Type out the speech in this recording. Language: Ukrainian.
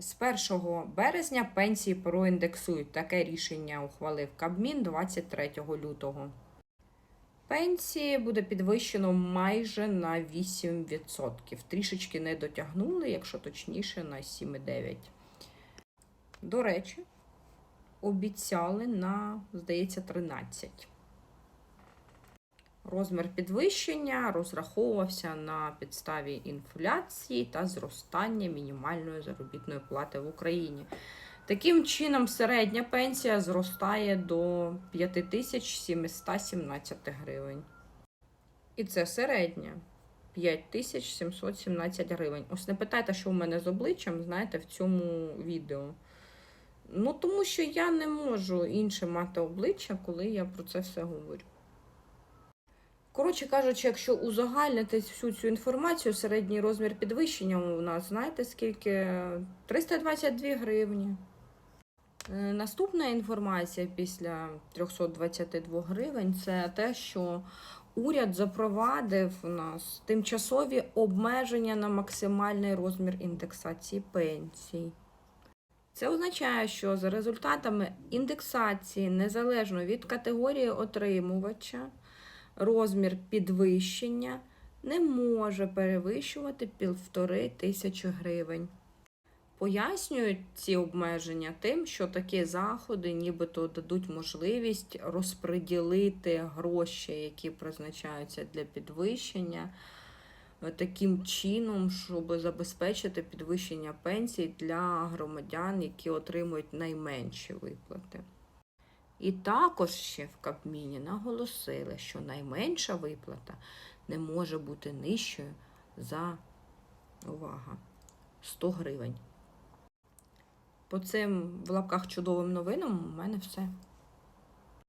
З 1 березня пенсії проіндексують. Таке рішення ухвалив Кабмін 23 лютого. Пенсії буде підвищено майже на 8%. Трішечки не дотягнули, якщо точніше, на 7,9%. До речі, обіцяли на, здається, 13. Розмір підвищення розраховувався на підставі інфляції та зростання мінімальної заробітної плати в Україні. Таким чином, середня пенсія зростає до 5717 гривень. І це середня 5717 гривень. Ось не питайте, що в мене з обличчям, знаєте, в цьому відео. Ну, тому що я не можу інше мати обличчя, коли я про це все говорю. Коротше кажучи, якщо узагальнити всю цю інформацію, середній розмір підвищення у нас, знаєте, скільки? 322 гривні. Е, Наступна інформація після 322 гривень це те, що уряд запровадив у нас тимчасові обмеження на максимальний розмір індексації пенсій. Це означає, що за результатами індексації, незалежно від категорії отримувача, розмір підвищення не може перевищувати півтори тисячі гривень. Пояснюють ці обмеження тим, що такі заходи нібито дадуть можливість розподілити гроші, які призначаються для підвищення, таким чином, щоб забезпечити підвищення пенсій для громадян, які отримують найменші виплати. І також ще в Кабміні наголосили, що найменша виплата не може бути нижчою за увага 100 гривень. По цим в лапках чудовим новинам у мене все.